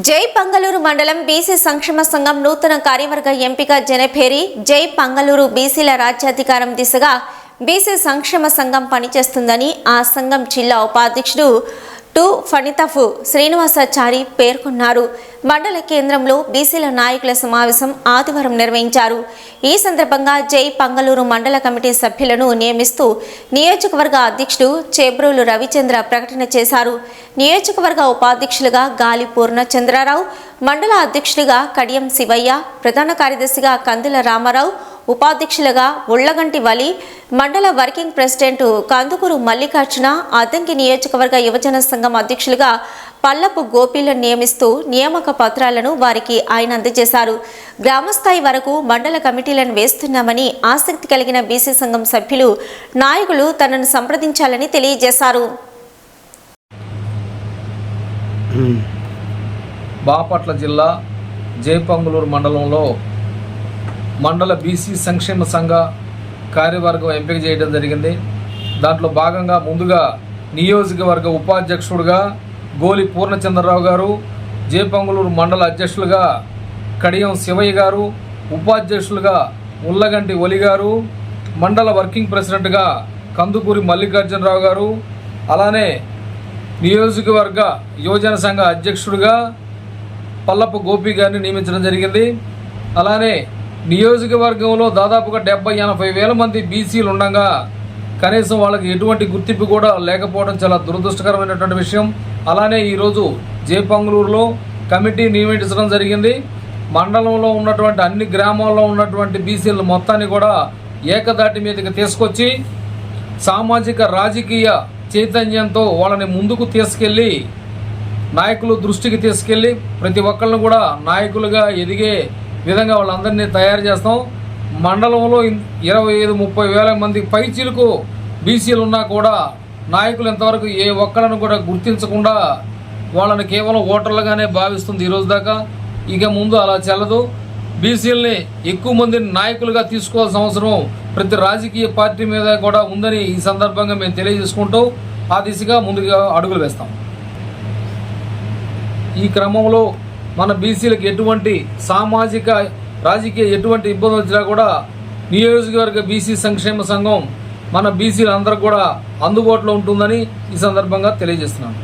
జై పంగలూరు మండలం బీసీ సంక్షేమ సంఘం నూతన కార్యవర్గ ఎంపిక జనపేరి జై పంగలూరు బీసీల రాజ్యాధికారం దిశగా బీసీ సంక్షేమ సంఘం పనిచేస్తుందని ఆ సంఘం జిల్లా ఉపాధ్యక్షుడు టు ఫణితఫు శ్రీనివాసాచారి పేర్కొన్నారు. మండల కేంద్రంలో బీసీల నాయకుల సమావేశం ఆదివారం నిర్వహించారు. ఈ సందర్భంగా జై పంగలూరు మండల కమిటీ సభ్యులను నియమిస్తూ నియోజకవర్గ అధ్యక్షుడు చేబ్రోలు రవిచంద్ర ప్రకటన చేశారు. నియోజకవర్గ ఉపాధ్యక్షులుగా గాలి పూర్ణచంద్రారావు మండల అధ్యక్షుడిగా కడియం శివయ్య ప్రధాన కార్యదర్శిగా కందుల రామారావు ఉపాధ్యక్షులుగా ఉళ్ళగంటి వలి మండల వర్కింగ్ ప్రెసిడెంట్ కందుకూరు మల్లికార్జున అద్దంకి నియోజకవర్గ యువజన సంఘం అధ్యక్షులుగా పల్లపు గోపీలను నియమిస్తూ నియామక పత్రాలను వారికి ఆయన అందజేశారు. గ్రామస్థాయి వరకు మండల కమిటీలను వేస్తున్నామని ఆసక్తి కలిగిన బీసీ సంఘం సభ్యులు నాయకులు తనను సంప్రదించాలని తెలియజేశారు. బాపట్ల జిల్లా జయపంగులూరు మండలంలో మండల బీసీ సంక్షేమ సంఘ కార్యవర్గం ఎంపిక చేయడం జరిగింది. దాంట్లో భాగంగా ముందుగా నియోజకవర్గ ఉపాధ్యక్షుడుగా గోలి పూర్ణచంద్రరావు గారు జేపంగులూరు మండల అధ్యక్షులుగా కడియం శివయ్య గారు ఉపాధ్యక్షులుగా ఉల్లగంటి ఒలి గారు మండల వర్కింగ్ ప్రెసిడెంట్గా కందుకూరి మల్లికార్జునరావు గారు అలానే నియోజకవర్గ యువజన సంఘ అధ్యక్షుడిగా పల్లపు గోపి గారిని నియమించడం జరిగింది. అలానే నియోజకవర్గంలో దాదాపుగా డెబ్బై ఎనభై వేల మంది బీసీలు ఉండగా కనీసం వాళ్ళకి ఎటువంటి గుర్తింపు కూడా లేకపోవడం చాలా దురదృష్టకరమైనటువంటి విషయం. అలానే ఈరోజు జేపంగులూరులో కమిటీ నియమించడం జరిగింది. మండలంలో ఉన్నటువంటి అన్ని గ్రామాల్లో ఉన్నటువంటి బీసీలు మొత్తాన్ని కూడా ఏకదాటి మీదకి తీసుకొచ్చి సామాజిక రాజకీయ చైతన్యంతో వాళ్ళని ముందుకు తీసుకెళ్ళి నాయకులు దృష్టికి తీసుకెళ్ళి ప్రతి ఒక్కళ్ళని కూడా నాయకులుగా ఎదిగే విధంగా వాళ్ళందరినీ తయారు చేస్తాం. మండలంలో ఇరవై ఐదు ముప్పై వేల మంది పైచీలకు బీసీలు ఉన్నా కూడా నాయకులు ఇంతవరకు ఏ ఒక్కళ్ళను కూడా గుర్తించకుండా వాళ్ళని కేవలం ఓటర్లుగానే భావిస్తుంది ఈరోజు దాకా. ఇక ముందు అలా చెల్లదు. బీసీలని ఎక్కువ మందిని నాయకులుగా తీసుకోవాల్సిన అవసరం ప్రతి రాజకీయ పార్టీ మీద కూడా ఉందని ఈ సందర్భంగా మేము తెలియజేసుకుంటూ ఆ దిశగా ముందుగా అడుగులు వేస్తాం. ఈ క్రమంలో మన బీసీలకు ఎటువంటి సామాజిక రాజకీయ ఎటువంటి ఇబ్బంది వచ్చినా కూడా నియోజకవర్గ బీసీ సంక్షేమ సంఘం మన బీసీలందరూ కూడా అందుబాటులో ఉంటుందని ఈ సందర్భంగా తెలియజేస్తున్నాను.